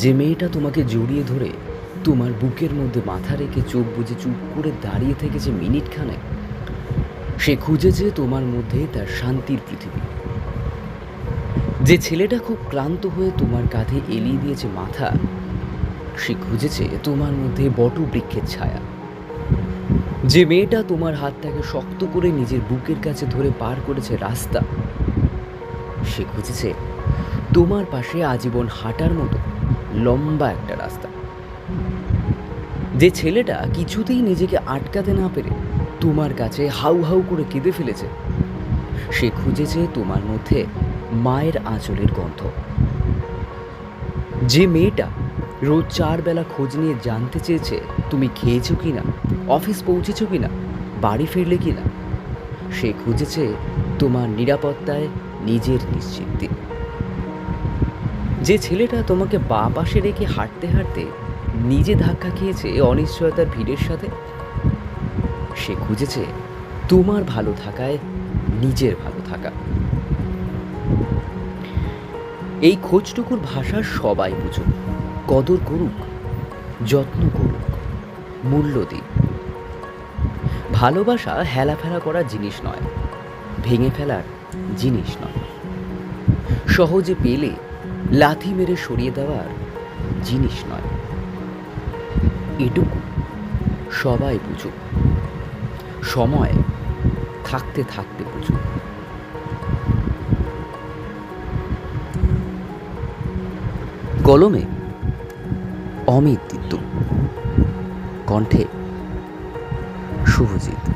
যে মেয়েটা তোমাকে জড়িয়ে ধরে তোমার বুকের মধ্যে মাথা রেখে চোখ বুজে চুপ করে দাঁড়িয়ে থেকেছে মিনিট খানে সে খুঁজেছে তোমার মধ্যে তার শান্তির পৃথিবী। যে ছেলেটা খুব ক্লান্ত হয়ে তোমার কাঁধে এলিয়ে দিয়েছে মাথা, সে খুঁজেছে তোমার মধ্যে বট বৃক্ষের ছায়া। যে মেয়েটা তোমার হাতটাকে শক্ত করে নিজের বুকের কাছে ধরে পার করেছে রাস্তা, সে খুঁজেছে তোমার পাশে আজীবন হাঁটার মতো লম্বা একটা রাস্তা। যে ছেলেটা কিছুতেই নিজেকে আটকাতে না পেরে তোমার কাছে হাউ হাউ করে কেঁদে ফেলেছে, সে খুঁজেছে তোমার মধ্যে মায়ের আঁচলের গন্ধ। যে মেয়েটা রোজ চার বেলা খোঁজ নিয়ে জানতে চেয়েছে তুমি খেয়েছো কি না অফিস পৌঁছেছো কি না বাড়ি ফিরলে কি না সে খুঁজেছে তোমার নিরাপত্তায় নিজের নিশ্চিন্তি। যে ছেলেটা তোমাকে বা পাশে রেখে হাঁটতে হাঁটতে নিজে ধাক্কা খেয়েছে অনিশ্চয়তার ভিড়ের সাথে? সে খুঁজেছে তোমার ভালো থাকায় নিজের ভালো থাকা। এই খোঁজটুকুর ভাষা সবাই বুঝুক, কদর করুক, যত্ন করুক, মূল্য দিক। ভালোবাসা হেলাফেলা করার জিনিস নয়, ভেঙে ফেলার জিনিস নয়। সহজে পেলে লাথি মেরে সরিয়ে দেওয়ার জিনিস নয়। এটুকু সবাই বুঝুক। সময় থাকতে থাকতে বুঝুক। কলমে অমিত দিত্য, কণ্ঠে শুভজিৎ।